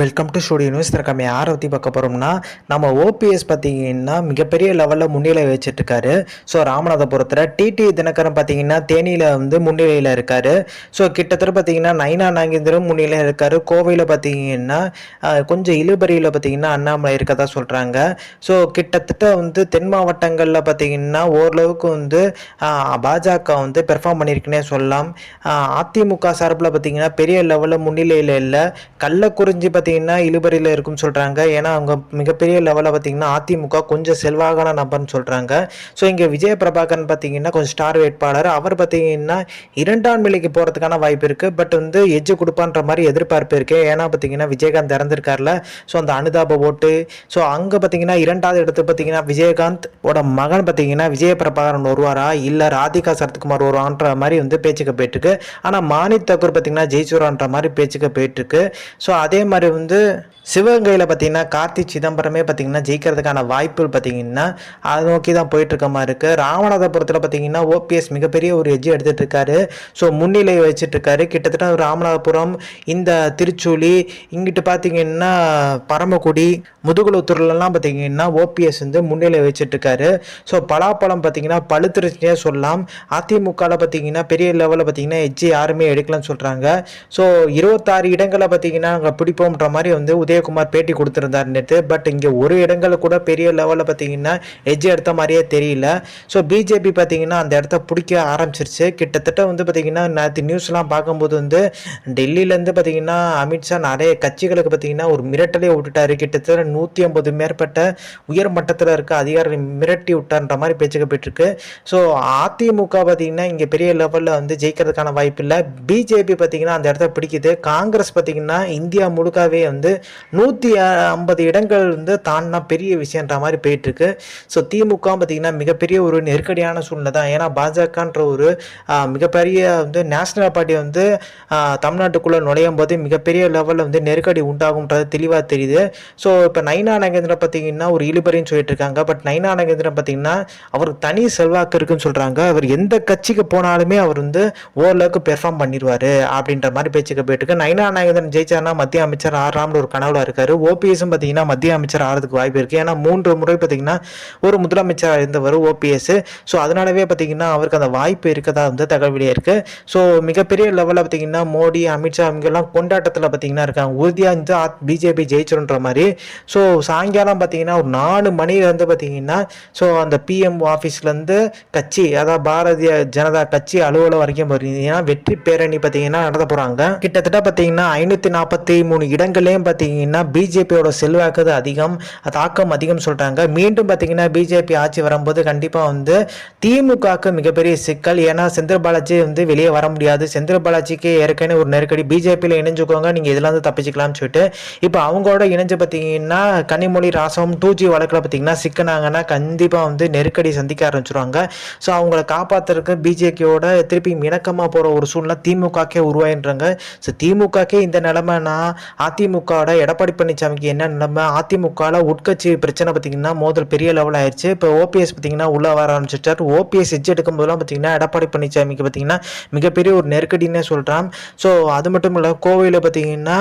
Welcome to studio news நம்ம யாரை பற்றி பார்க்க போகிறோம்னா நம்ம ஓபிஎஸ் பார்த்தீங்கன்னா மிகப்பெரிய லெவலில் முன்னிலை வச்சிட்ருக்காரு ஸோ ராமநாதபுரத்தில் டிடி தினகரன் பார்த்தீங்கன்னா தேனியில் வந்து முன்னிலையில் இருக்கார். ஸோ கிட்டத்தட்ட பார்த்தீங்கன்னா நைனா நாகேந்திரன் முன்னிலையில் இருக்கார். கோவையில் பார்த்தீங்கன்னா கொஞ்சம் இழுபறியில் பார்த்தீங்கன்னா அண்ணாமலை இருக்கதா சொல்கிறாங்க ஸோ கிட்டத்தட்ட வந்து தென் மாவட்டங்களில் பார்த்தீங்கன்னா ஓரளவுக்கு வந்து பாஜக வந்து பெர்ஃபார்ம் பண்ணியிருக்குன்னே சொல்லலாம். அதிமுக சார்பில் பார்த்தீங்கன்னா பெரிய லெவலில் முன்னிலையில் இல்லை. கள்ளக்குறிஞ்சி பார்த்தீங்கன்னா இழுபறியில் இருக்குன்னு சொல்கிறாங்க ஏன்னா அவங்க மிகப்பெரிய லெவலில் பார்த்தீங்கன்னா அதிமுக கொஞ்சம் செல்வாகான நபர்னு சொல்கிறாங்க ஸோ இங்கே விஜய பிரபாகரன் பார்த்தீங்கன்னா கொஞ்சம் ஸ்டார் வேட்பாளர். அவர் பார்த்தீங்கன்னா இரண்டாம் நிலைக்கு போகிறதுக்கான வாய்ப்பு இருக்குது பட் வந்து எஜ்ஜு கொடுப்பான்ற மாதிரி எதிர்பார்ப்பு இருக்குது ஏன்னா பார்த்தீங்கன்னா விஜயகாந்த் இறந்துருக்கார்ல. ஸோ அந்த அனுதாப ஓட்டு. ஸோ அங்கே பார்த்தீங்கன்னா இரண்டாவது இடத்து பார்த்தீங்கன்னா விஜயகாந்த் ஓட மகன் பார்த்தீங்கன்னா விஜய பிரபாகரன் வருவாரா? இல்லை ராதிகா சரத்குமார் வருவான்ற மாதிரி வந்து பேச்சுக்கு போயிட்டுருக்கு ஆனால் மானித் தக்கூர் பார்த்தீங்கன்னா ஜெய்சூரான்ற மாதிரி பேச்சுக்கு போயிட்டுருக்கு ஸோ அதே மாதிரி வந்து சிவகங்கையில் பார்த்தீங்கன்னா கார்த்தி சிதம்பரமே பார்த்தீங்கன்னா ஜெயிக்கிறதுக்கான வாய்ப்புகள் பார்த்தீங்கன்னா அதை நோக்கி தான் போயிட்டுருக்க மாதிரி இருக்குது ராமநாதபுரத்தில் பார்த்தீங்கன்னா ஓபிஎஸ் மிகப்பெரிய ஒரு எஜ்ஜி எடுத்துகிட்டு இருக்காரு ஸோ முன்னிலை வச்சுட்ருக்காரு கிட்டத்தட்ட ராமநாதபுரம் இந்த திருச்சூலி இங்கிட்டு பார்த்தீங்கன்னா பரமக்குடி முதுகுளத்தூர்லலாம் பார்த்தீங்கன்னா ஓபிஎஸ் வந்து முன்னிலை வச்சுட்ருக்காரு ஸோ பலாப்பழம் பார்த்தீங்கன்னா பழுத்துருச்சுனே சொல்லலாம். அதிமுகவில் பார்த்தீங்கன்னா பெரிய லெவலில் பார்த்தீங்கன்னா எஜ்ஜி யாருமே எடுக்கலன்னு சொல்கிறாங்க ஸோ இருபத்தாறு இடங்களை பார்த்தீங்கன்னா நாங்கள் பிடிப்போம்ன்ற மாதிரி வந்து உதயகுமார் பேட்டி கொடுத்துருந்தார் நேற்று பட் இங்கே ஒரு இடங்களில் கூட பெரிய லெவலில் பார்த்தீங்கன்னா எஜ்ஜி எடுத்த மாதிரியே தெரியல. ஸோ பிஜேபி பார்த்தீங்கன்னா அந்த இடத்த பிடிக்க ஆரம்பிச்சிருச்சு. கிட்டத்தட்ட வந்து பார்த்தீங்கன்னா நேற்று நியூஸ்லாம் பார்க்கும்போது வந்து டெல்லியிலேருந்து பார்த்தீங்கன்னா அமித்ஷா நிறைய கட்சிகளுக்கு பார்த்தீங்கன்னா ஒரு மிரட்டலே விட்டுட்டாரு. கிட்டத்தட்ட நூற்றி ஐம்பது மேற்பட்ட உயர் மட்டத்தில் இருக்க அதிகாரி மிரட்டி விட்டார்ன்ற மாதிரி பேச்சுக்கு போயிட்டுருக்கு. ஸோ அதிமுக பார்த்தீங்கன்னா இங்கே பெரிய லெவலில் வந்து ஜெயிக்கிறதுக்கான வாய்ப்பு இல்லை. பிஜேபி பார்த்தீங்கன்னா அந்த இடத்த பிடிக்குது. காங்கிரஸ் பார்த்தீங்கன்னா இந்தியா ஏற்கனவே வந்து நூற்றி ஐம்பது இடங்கள் வந்து தாண்டினா பெரிய விஷயன்ற மாதிரி போயிட்டுருக்கு. ஸோ திமுக பார்த்திங்கன்னா மிகப்பெரிய ஒரு நெருக்கடியான சூழ்நிலை தான். ஏன்னா பாஜகன்ற ஒரு மிகப்பெரிய வந்து நேஷனல் பார்ட்டி வந்து தமிழ்நாட்டுக்குள்ளே நுழையும் போது மிகப்பெரிய லெவலில் வந்து நெருக்கடி உண்டாகும்ன்றது தெளிவாக தெரியுது. ஸோ இப்போ நைனா நகேந்திரன் பார்த்தீங்கன்னா ஒரு இழுபறின்னு சொல்லிட்டு இருக்காங்க பட் நைனா நகேந்திரன் பார்த்தீங்கன்னா அவருக்கு தனி செல்வாக்கு இருக்குன்னு சொல்கிறாங்க அவர் எந்த கட்சிக்கு போனாலுமே அவர் வந்து ஓரளவுக்கு பெர்ஃபார்ம் பண்ணிடுவார் அப்படின்ற மாதிரி பேச்சுக்கு போயிட்டு இருக்கு நைனா நகேந்திரன் ஜெயிச்சார்னா மத்திய அமைச்சர் ஆறாம்னு ஒரு கனவுல இருக்காரு. ஓபிஎஸும் பார்த்தீங்கன்னா மத்திய அமைச்சர் ஆறதுக்கு வாய்ப்பு இருக்குது ஏன்னா மூன்று முறை பார்த்தீங்கன்னா ஒரு முதலமைச்சராக இருந்தவர் ஓபிஎஸ் ஸோ அதனாலவே பார்த்தீங்கன்னா அவருக்கு அந்த வாய்ப்பு இருக்கதா வந்து தகவல் இருக்கு. இருக்குது ஸோ மிகப்பெரிய லெவலில் பார்த்தீங்கன்னா மோடி அமித்ஷா இங்கெல்லாம் கொண்டாட்டத்தில் பார்த்தீங்கன்னா இருக்காங்க. உறுதியாக இருந்து பிஜேபி ஜெயிச்சிருன்ற மாதிரி. ஸோ சாயங்காலம் பார்த்தீங்கன்னா ஒரு நாலு மணிலேருந்து பார்த்தீங்கன்னா ஸோ அந்த பிஎம் ஆஃபீஸ்லேருந்து கட்சி அதாவது பாரதிய ஜனதா கட்சி அலுவலகம் வரைக்கும் பார்த்தீங்கன்னா வெற்றி பேரணி பார்த்தீங்கன்னா நடத்த போகிறாங்க கிட்டத்தட்ட பார்த்தீங்கன்னா ஐநூற்றி நாற்பத்தி மூணு இடங்களையும் பார்த்தீங்கன்னா பிஜேபியோட செல்வாக்கு அதிகம் தாக்கம் அதிகம் சொல்கிறாங்க மீண்டும் பார்த்தீங்கன்னா பிஜேபி ஆட்சி வரும்போது கண்டிப்பாக வந்து திமுகவுக்கு மிகப்பெரிய சிக்கல். ஏன்னா செந்தில் பாலாஜி வந்து வெளியே வர முடியாது. செந்தில் பாலாஜிக்கு ஏற்கனவே ஒரு நெருக்கடி. பிஜேபியில் இணைஞ்சுக்கோங்க நீங்கள் இதெல்லாம் வந்து தப்பிச்சுக்கலாம்னு சொல்லிட்டு. இப்போ அவங்களோட இணைஞ்சு பார்த்தீங்கன்னா கனிமொழி ராசம் டூ ஜி வழக்கில் பார்த்தீங்கன்னா சிக்கினாங்கன்னா கண்டிப்பாக வந்து நெருக்கடி சந்திக்க ஆரம்பிச்சிருவாங்க. ஸோ அவங்கள காப்பாற்றுறதுக்கு பிஜேபியோட திருப்பி இணக்கமாக போகிற ஒரு சூழ்நிலை திமுகக்கே உருவாயின்றாங்க. ஸோ திமுகக்கே இந்த நிலைமைனா அதிமுகவோட எடப்பாடி பழனிசாமிக்கு என்ன நிலைமை? அதிமுகவில் உட்கட்சி பிரச்சனை பார்த்தீங்கன்னா மோதல் பெரிய லெவல் ஆயிடுச்சு இப்போ ஓபிஎஸ் பார்த்தீங்கன்னா உள்ளே வர ஆரம்பிச்சிட்டார். ஓபிஎஸ் எஜ் எடுக்கும் போதெல்லாம் பார்த்தீங்கன்னா எடப்பாடி பழனிசாமிக்கு பார்த்தீங்கன்னா மிகப்பெரிய ஒரு நெருக்கடினே சொல்கிறான் ஸோ அது மட்டும் இல்லை கோவையில் பார்த்தீங்கன்னா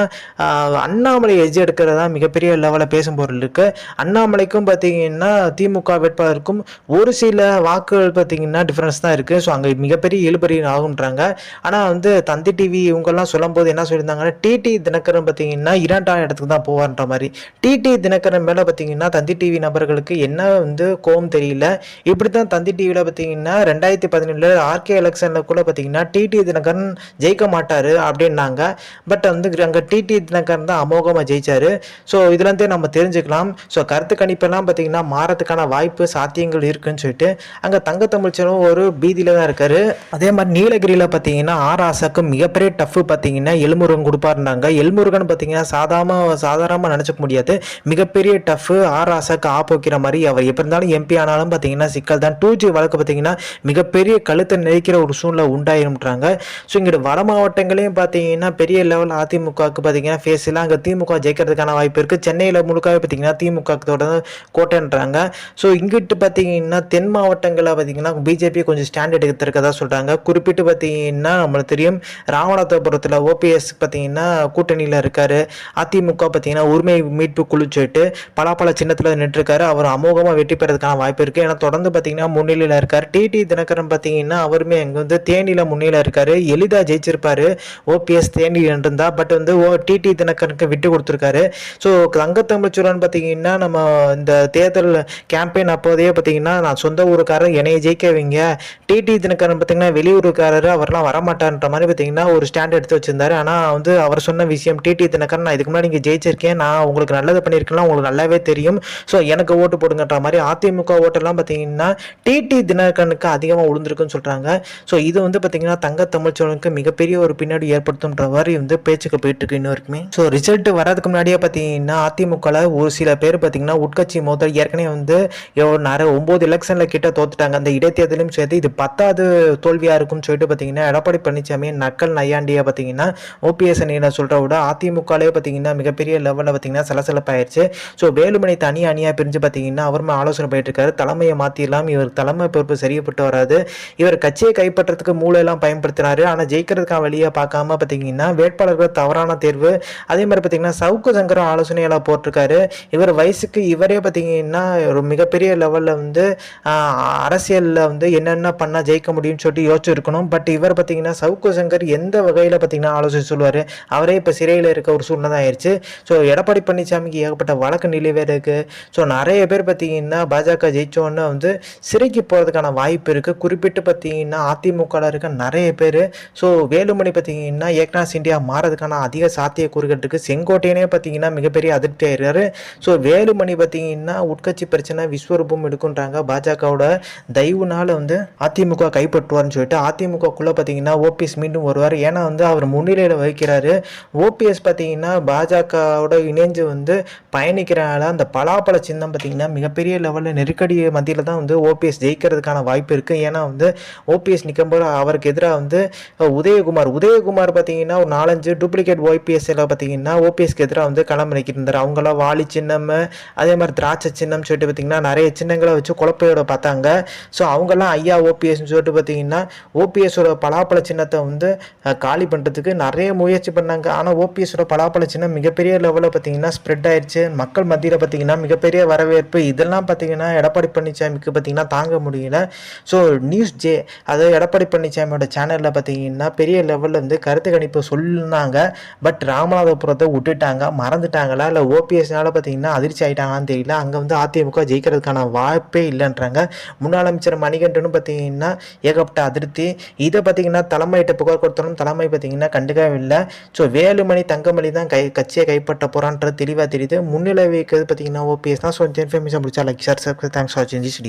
அண்ணாமலை எஜ் எடுக்கிறதா மிகப்பெரிய லெவலில் பேசும் பொருள் இருக்குது அண்ணாமலைக்கும் பார்த்தீங்கன்னா திமுக வேட்பாளருக்கும் ஒரு சில வாக்குகள் பார்த்தீங்கன்னா டிஃப்ரென்ஸ் தான் இருக்குது ஸோ அங்கே மிகப்பெரிய இழுபறி ஆகுன்றாங்க ஆனால் வந்து தந்தி டிவி இவங்கெல்லாம் சொல்லும்போது என்ன சொல்லியிருந்தாங்கன்னா டிடி தினகரன் பார்த்தீங்கன்னா இரண்டாம் இடத்துக்கு தான் போவார்ன்ற மாதிரி. டிடி தினகரன் மேலே பார்த்தீங்கன்னா தந்தி டிவி நபர்களுக்கு என்ன வந்து கோம் தெரியல. இப்படி தான் தந்தி டிவியில் பார்த்தீங்கன்னா ரெண்டாயிரத்தி பதினேழுல ஆர்கே எலெக்ஷனில் கூட பார்த்தீங்கன்னா டிடி தினகரன் ஜெயிக்க மாட்டார் அப்படின்னாங்க. பட் வந்து அங்கே டிடி தினகரன் தான் அமோகமாக ஜெயிச்சார். ஸோ இதுலேருந்தே நம்ம தெரிஞ்சுக்கலாம். ஸோ கருத்து கணிப்பெல்லாம் பார்த்தீங்கன்னா மாறத்துக்கான வாய்ப்பு சாத்தியங்கள் இருக்குன்னு சொல்லிட்டு அங்கே தங்க தமிழ்ச்சனும் ஒரு பீதியில் தான் இருக்காரு. அதே மாதிரி நீலகிரியில் பார்த்தீங்கன்னா ஆர் ஆசாக்கு மிகப்பெரிய டஃப் பார்த்தீங்கன்னா எல்முருகன் கொடுப்பாருந்தாங்க எல்முருகன் பார்த்தீங்கன்னா சாதாரண சாதாரணமாக நினச்சிக்க முடியாது. மிகப்பெரிய டஃப்பு ஆர் ஆசாக்கு ஆப்போக்கிற மாதிரி அவர் எப்போ இருந்தாலும் எம்பி ஆனாலும் பார்த்தீங்கன்னா சிக்கல் தான். டூ ஜி வழக்கு பார்த்தீங்கன்னா மிகப்பெரிய கழுத்தை நெரிக்கிற ஒரு சூழ்நிலை உண்டாயிரும்ன்றாங்க ஸோ இங்கிட்டு வட மாவட்டங்களையும் பார்த்தீங்கன்னா பெரிய லெவல் அதிமுகவுக்கு பார்த்தீங்கன்னா ஃபேஸில் அங்கே திமுக ஜெயிக்கிறதுக்கான வாய்ப்பு இருக்குது சென்னையில் முழுக்காவே பார்த்தீங்கன்னா திமுக கோட்டைன்றாங்க. ஸோ இங்கிட்டு பார்த்தீங்கன்னா தென் மாவட்டங்களில் பார்த்தீங்கன்னா பிஜேபி கொஞ்சம் ஸ்டாண்ட் எடுத்திருக்கதா சொல்கிறாங்க குறிப்பிட்டு பார்த்தீங்கன்னா நம்மளுக்கு தெரியும் ராமநாதபுரத்தில் ஓபிஎஸ் பார்த்தீங்கன்னா கூட்டணியில் இருக்காரு. அதிமுக பார்த்தீங்கன்னா உரிமை மீட்பு குழு சொல்லிட்டு பலாப்பழ சின்னத்தில் நின்றுருக்காரு. அவர் அமோகமாக வெற்றி பெறதுக்கான வாய்ப்பு இருக்குது ஏன்னா தொடர்ந்து பார்த்தீங்கன்னா முன்னிலையில் இருக்கார். டிடி தினகரன் பார்த்தீங்கன்னா அவருமே அங்கே வந்து தேனியில் முன்னிலையில் இருக்கார். எளிதாக ஜெயிச்சிருப்பாரு. ஓபிஎஸ் தேனி இருந்தா பட் வந்து ஓ டிடி தினகரனுக்கு விட்டு கொடுத்துருக்காரு. ஸோ தங்கத்தமிழ்ச்சூரன் பார்த்தீங்கன்னா நம்ம இந்த தேர்தல் கேம்பெயின் அப்போதையே பார்த்தீங்கன்னா நான் சொந்த ஊருக்காரர் என்னைய ஜெயிக்க வைங்க டிடி தினகரன் பார்த்தீங்கன்னா வெளியூருக்காரர் அவர்லாம் வரமாட்டான்ற மாதிரி பார்த்தீங்கன்னா ஒரு ஸ்டாண்ட் எடுத்து வச்சிருந்தாரு. ஆனால் வந்து அவர் சொன்ன விஷயம் டிடி தினகரன் நான் இதுக்கு முன்னாடி இங்கே ஜெயிச்சிருக்கேன் நான் உங்களுக்கு நல்லது பண்ணியிருக்கேன் உங்களுக்கு நல்லாவே தெரியும். ஸோ எனக்கு ஓட்டு போடுங்கன்ற மாதிரி அதிமுக ஓட்டெல்லாம் பார்த்தீங்கன்னா டிடி தினகரனுக்கு அதிகமாக உளுந்திருக்குன்னு சொல்கிறாங்க ஸோ இது வந்து பார்த்தீங்கன்னா தங்க தமிழ்ச்சோழனுக்கு மிகப்பெரிய ஒரு பின்னாடி ஏற்படுத்தும்ன்ற மாதிரி வந்து பேச்சுக்கு போயிட்டு இருக்கு இன்னும் வரைக்குமே. ஸோ ரிசல்ட் வரதுக்கு முன்னாடியே பார்த்தீங்கன்னா அதிமுகவில் ஒரு சில பேர் பார்த்தீங்கன்னா உட்கட்சி மோதல் ஏற்கனவே வந்து எவ்வளோ நிறைய ஒம்பது எலெக்ஷனில் கிட்ட தோத்துட்டாங்க. அந்த இடைத்தேர்தலையும் சேர்த்து இது பத்தாவது தோல்வியாக இருக்கும்னு சொல்லிட்டு பார்த்தீங்கன்னா எடப்பாடி பழனிசாமி நக்கல் நையாண்டியை பார்த்தீங்கன்னா ஓபிஎஸ் அணியில் சொல்கிற விட அதிமுகலே பார்த்தீங்கன்னா மிகப்பெரிய லெவலில் பார்த்தீங்கன்னா சலசலப்பாயிருச்சு. ஸோ வேலுமணி தனி அணியாக பிரிஞ்சு பார்த்தீங்கன்னா அவருமே ஆலோசனை போயிட்டு இருக்காரு தலைமையை மாற்றிடலாம் இவர் தலைமை பொறுப்பு சரியப்பட்டு வராது. இவர் கட்சியை கைப்பற்றதுக்கு மூளையெல்லாம் பயன்படுத்தினாரு. ஆனால் ஜெயிக்கிறதுக்கான வழியை பார்க்காம பார்த்தீங்கன்னா வேட்பாளர்கள் தவறான தேர்வு. அதே மாதிரி பார்த்தீங்கன்னா சவுக்கு சங்கரம் ஆலோசனையெல்லாம் போட்டிருக்காரு. இவர் வயசுக்கு இவரே பார்த்தீங்கன்னா ஒரு மிகப்பெரிய லெவலில் வந்து அரசியலில் வந்து என்னென்ன பண்ணால் ஜெயிக்க முடியும்னு சொல்லிட்டு யோசிச்சிருக்கணும். பட் இவர் பார்த்தீங்கன்னா சவுக்கு சங்கர் எந்த வகையில் பார்த்தீங்கன்னா ஆலோசனை சொல்லுவார்? அவரே இப்போ சிறையில் இருக்க ஒரு சூழ்நிலை ஆயிடுச்சு ஸோ எடப்பாடி பழனிசாமிக்கு ஏகப்பட்ட வழக்கு நிலுவையில் இருக்குது ஸோ நிறைய பேர் பார்த்தீங்கன்னா பாஜக ஜெயிச்சோன்னு வந்து சிறைக்கு போகிறதுக்கான வாய்ப்பு இருக்குது குறிப்பிட்டு பார்த்தீங்கன்னா அதிமுகவில் இருக்க நிறைய பேர். ஸோ வேலுமணி பார்த்தீங்கன்னா ஏக்நாத் இந்தியா மாறதுக்கான அதிக சாத்தியக்கூறுகள் இருக்குது செங்கோட்டையனே பார்த்தீங்கன்னா மிகப்பெரிய அதிருப்தி ஆயிடுறாரு ஸோ வேலுமணி பார்த்தீங்கன்னா உட்கட்சி பிரச்சனை விஸ்வரூபம் எடுக்குன்றாங்க. பாஜகவோட தயவுனால் வந்து அதிமுக கைப்பற்றுவார்னு சொல்லிட்டு அதிமுகக்குள்ளே பார்த்தீங்கன்னா ஓபிஎஸ் மீண்டும் வருவார். ஏன்னா வந்து அவர் முன்னிலையில் வகிக்கிறாரு. ஓபிஎஸ் பார்த்தீங்கன்னா பாஜகவோட இணைஞ்சு வந்து பயணிக்கிறனால அந்த பலாப்பழ சின்னம் பார்த்தீங்கன்னா மிகப்பெரிய லெவலில் நெருக்கடி மத்தியில் தான் வந்து ஓபிஎஸ் ஜெயிக்கிறதுக்கான வாய்ப்பு இருக்குது ஏன்னா வந்து ஓபிஎஸ் நிற்கும்போது அவருக்கு எதிராக வந்து உதயகுமார் உதயகுமார் பார்த்தீங்கன்னா ஒரு நாலஞ்சு டூப்ளிகேட் ஓபிஎஸ் எல்லாம் பார்த்தீங்கன்னா ஓபிஎஸ்க்கு எதிராக வந்து களம் இருந்தார் அவங்களாம் வாலி சின்னம் அதே மாதிரி திராட்சை சின்னம் சொல்லிட்டு பார்த்தீங்கன்னா நிறைய சின்னங்களை வச்சு குழப்பையோட பார்த்தாங்க. ஸோ அவங்கெல்லாம் ஐயா ஓபிஎஸ்ன்னு சொல்லிட்டு பார்த்தீங்கன்னா ஓபிஎஸோட பலாப்பழ சின்னத்தை வந்து காலி பண்ணுறதுக்கு நிறைய முயற்சி பண்ணாங்க. ஆனால் ஓபிஎஸோட பலாப்பழ சின்னம் மிகப்பெரிய லெவலில் பார்த்தீங்கன்னா ஸ்ப்ரெட் ஆயிடுச்சு மக்கள் மத்தியில் பார்த்தீங்கன்னா மிகப்பெரிய வரவேற்பு. இதெல்லாம் பார்த்தீங்கன்னா எடப்பாடி பழனிசாமிக்கு பார்த்தீங்கன்னா தாங்க முடியல. ஸோ நியூஸ் ஜே அதாவது எடப்பாடி பழனிசாமியோட சேனலில் பார்த்தீங்கன்னா பெரிய லெவலில் வந்து கருத்து கணிப்பு சொன்னாங்க. பட் ராமநாதபுரத்தை விட்டுட்டாங்க மறந்துட்டாங்களா? இல்லை ஓபிஎஸ்னால பார்த்தீங்கன்னா அதிர்ச்சி ஆகிட்டாங்களான்னு தெரியல. அங்கே வந்து அதிமுக ஜெயிக்கிறதுக்கான வாய்ப்பே இல்லைன்றாங்க. முன்னாள் அமைச்சர் மணிகண்டனும் பார்த்தீங்கன்னா ஏகப்பட்ட அதிருப்தி. இதை பார்த்தீங்கன்னா தலைமையிட்ட புகார் கொடுத்தாலும் தலைமை பார்த்தீங்கன்னா கண்டுக்கவே இல்லை. ஸோ வேலுமணி தங்கமணி தான் கை கட்சியை கைப்பற்ற போகிறான்றது தெளிவாக தெரியுது. முன்னிலை வைக்கிறது பார்த்தீங்கன்னா ஓபிஎஸ் தான். ஸோ இன்ஃபர்மேஷன் பிடிச்சா like sir thanks for changes